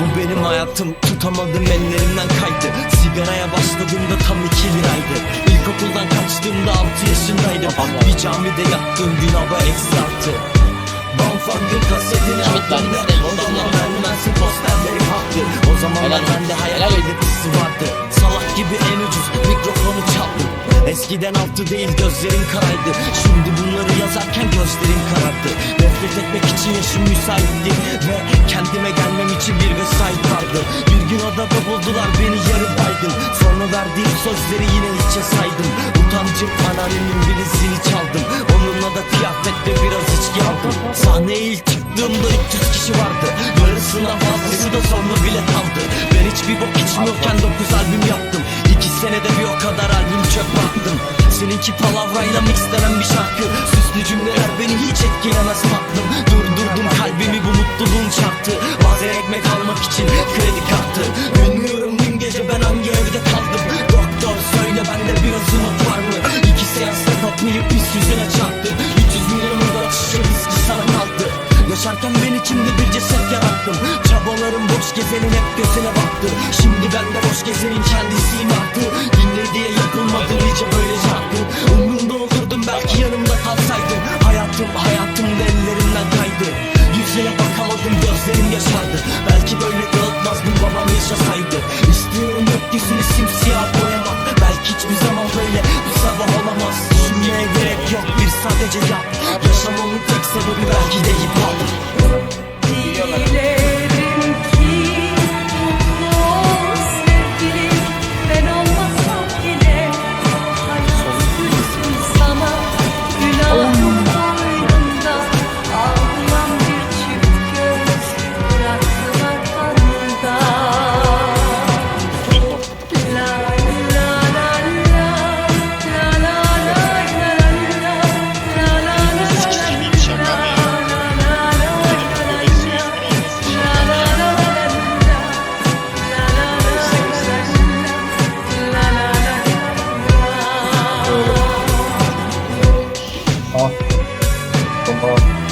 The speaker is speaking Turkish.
Bu benim hayatım tutamadım ellerimden kaydı. Sigaraya başladığımda tam iki liraydı. İlkokuldan kaçtığımda altı yaşındaydım. Bir camide yattığım gün hava eksi altı Bamfang'ın kasetini attığımda isterim. Odamda merdivensiz posterleri haktı? O zamanlar bende hayal belirtisi vardı Salak gibi en ucuz mikrofonu çaldım Eskiden altı değil gözlerin karaydı Şimdi bunları yazarken gözlerim karardı. Nefret etmek için yaşım müsaitti Ve için bir vesait vardı. Bir gün odada buldular beni yarı baygın Sonra verdiğim sözleri yine hiçe saydım Utancım anneannemin birisini çaldım. Onunla da kıyafetle biraz içki aldım. Sahneye ilk çıktığımda 300 kişi vardı. Yarısından fazlası da sonra bilet aldı Ben hiçbir bok içmiyorken 9 albüm yaptım İki senede bir o kadar albüm çöp attım. Seninki palavrayla mixlenen bir şarkı. Süslü cümleler beni hiç etkilemez baktım Durdurdum kalbimi bu mutluluğun çarptı. Bazen ekmek almak için kredi kartı. Bilmiyorum dün gece ben hangi evde kaldım. Doktor söyle bende biraz umut var mı? İki seansta tatmayıp pis yüzüne çarptı. 300 milyonun da viski sana kaldı Yaşarken ben içimde bir ceset yarattım Çabalarım boş gezenin hep gözüne baktı. Şimdi ben de boş gezenin kendisiyim artık. Dinle diye yapılmadı nice böyle şarkı Umrumda olurdum belki yanımda kalsaydın Hayatım hayatım da ellerimden kaydı. Yüzüne bakamadım gözlerim yaşardı. Belki böyle dağıtmazdım babam yaşasaydı. İstiyorum gökyüzünü simsiyah boyamak. Belki hiçbir zaman böyle bu sabah olamaz. Düşünmeye gerek yok bir sadece yap. Yaşamamın tek sebebi Oh.